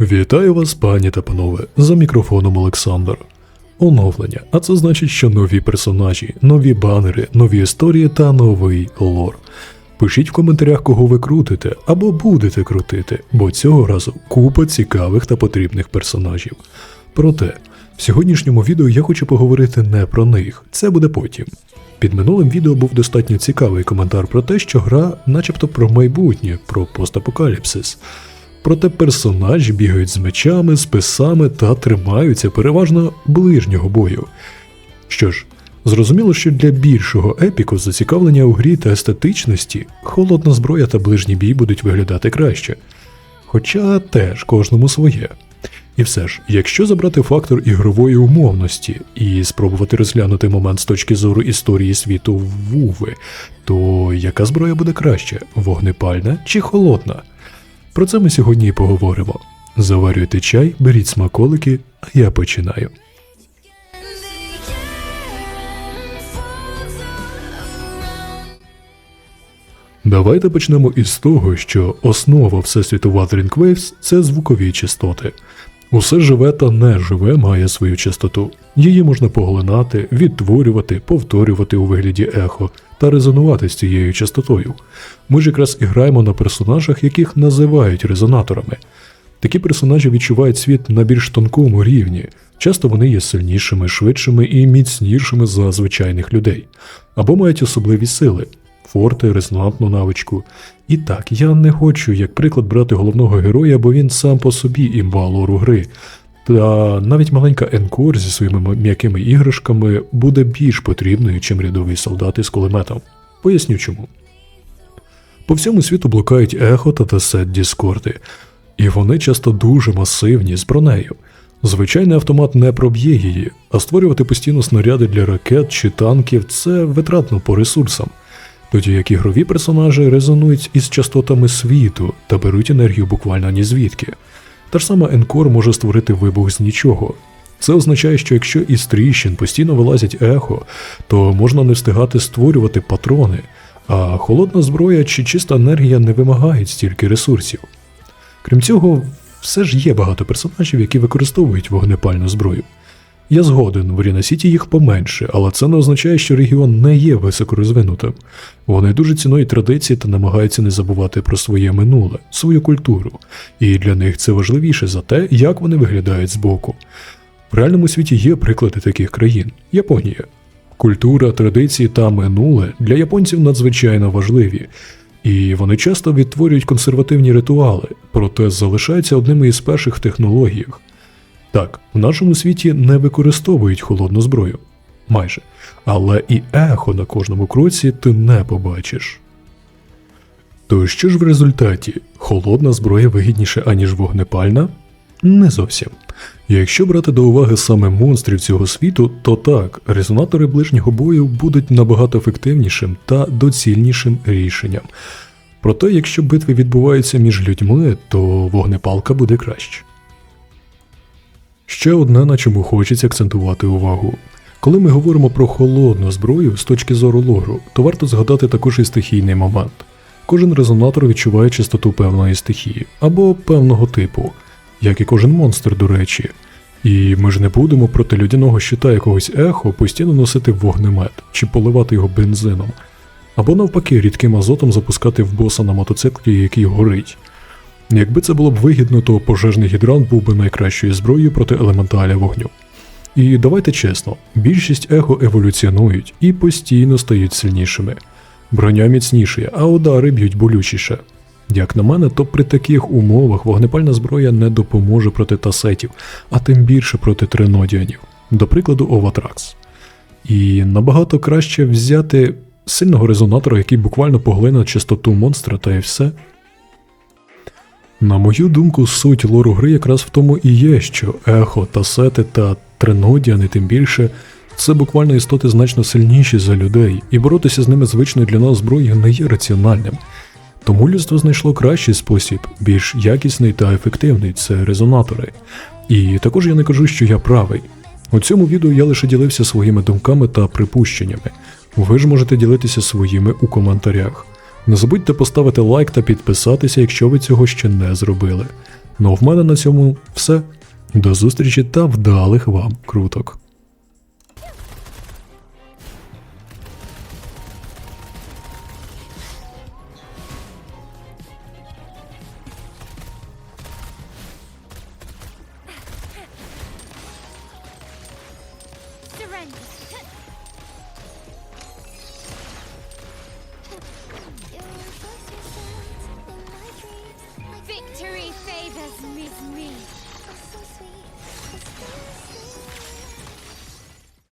Вітаю вас, пані та панове, за мікрофоном Олександр. Оновлення, а це значить, що нові персонажі, нові банери, нові історії та новий лор. Пишіть в коментарях, кого ви крутите або будете крутити, бо цього разу купа цікавих та потрібних персонажів. Проте, в сьогоднішньому відео я хочу поговорити не про них, це буде потім. Під минулим відео був достатньо цікавий коментар про те, що гра начебто про майбутнє, про постапокаліпсис. Проте персонажі бігають з мечами, списами та тримаються переважно ближнього бою. Що ж, зрозуміло, що для більшого епіку зацікавлення у грі та естетичності холодна зброя та ближній бій будуть виглядати краще. Хоча теж кожному своє. І все ж, якщо забрати фактор ігрової умовності і спробувати розглянути момент з точки зору історії світу Вуви, то яка зброя буде краще вогнепальна чи холодна? Про це ми сьогодні і поговоримо. Заварюйте чай, беріть смаколики, а я починаю. Давайте почнемо із того, що основа Всесвіту Wuthering Waves – це звукові частоти. Усе живе та неживе має свою частоту. Її можна поглинати, відтворювати, повторювати у вигляді ехо та резонувати з цією частотою. Ми ж якраз і граємо на персонажах, яких називають резонаторами. Такі персонажі відчувають світ на більш тонкому рівні. Часто вони є сильнішими, швидшими і міцнішими за звичайних людей, або мають особливі сили, форти, резонантну навичку. І так, я не хочу, як приклад, брати головного героя, бо він сам по собі імба лору гри. Та навіть маленька Енкор зі своїми м'якими іграшками буде більш потрібною, чим рядовий солдат із кулеметом. Поясню чому. По всьому світу блукають ехо та тесет Діскорди, і вони часто дуже масивні з бронею. Звичайний автомат не проб'є її, а створювати постійно снаряди для ракет чи танків це витратно по ресурсам. Тоді як ігрові персонажі резонують із частотами світу та беруть енергію буквально ні звідки. Та ж сама Енкор може створити вибух з нічого. Це означає, що якщо із тріщин постійно вилазять ехо, то можна не встигати створювати патрони, а холодна зброя чи чиста енергія не вимагають стільки ресурсів. Крім цього, все ж є багато персонажів, які використовують вогнепальну зброю. Я згоден, в Ріна Сіті їх поменше, але це не означає, що регіон не є високорозвинутим. Вони дуже цінують традиції та намагаються не забувати про своє минуле, свою культуру, і для них це важливіше за те, як вони виглядають збоку. В реальному світі є приклади таких країн Японія. Культура, традиції та минуле для японців надзвичайно важливі, і вони часто відтворюють консервативні ритуали, проте залишаються одними із перших технологіях. Так, в нашому світі не використовують холодну зброю. Майже. Але і ехо на кожному кроці ти не побачиш. То що ж в результаті? Холодна зброя вигідніша, аніж вогнепальна? Не зовсім. Якщо брати до уваги саме монстрів цього світу, то так, резонатори ближнього бою будуть набагато ефективнішим та доцільнішим рішенням. Проте, якщо битви відбуваються між людьми, то вогнепалка буде краще. Ще одне, на чому хочеться акцентувати увагу. Коли ми говоримо про холодну зброю з точки зору лору, то варто згадати також і стихійний момент. Кожен резонатор відчуває частоту певної стихії або певного типу, як і кожен монстр, до речі. І ми ж не будемо проти людяного щита якогось ехо постійно носити вогнемет чи поливати його бензином, або навпаки рідким азотом запускати в боса на мотоциклі, який горить. Якби це було б вигідно, то пожежний гідрант був би найкращою зброєю проти елементаля вогню. І давайте чесно, більшість ехо еволюціонують і постійно стають сильнішими. Броня міцнішає, а удари б'ють болючіше. Як на мене, то при таких умовах вогнепальна зброя не допоможе проти тасетів, а тим більше проти тренодіанів, до прикладу, Оватракс. І набагато краще взяти сильного резонатора, який буквально поглине частоту монстра та і все. На мою думку, суть лору гри якраз в тому і є, що ехо, тасети та тренодіани, тим більше, це буквально істоти значно сильніші за людей, і боротися з ними звичною для нас зброєю не є раціональним. Тому людство знайшло кращий спосіб, більш якісний та ефективний це резонатори. І також я не кажу, що я правий. У цьому відео я лише ділився своїми думками та припущеннями. Ви ж можете ділитися своїми у коментарях. Не забудьте поставити лайк та підписатися, якщо ви цього ще не зробили. Ну, а в мене на цьому все. До зустрічі та вдалих вам круток. Surrender. does miss me. Oh, so sweet.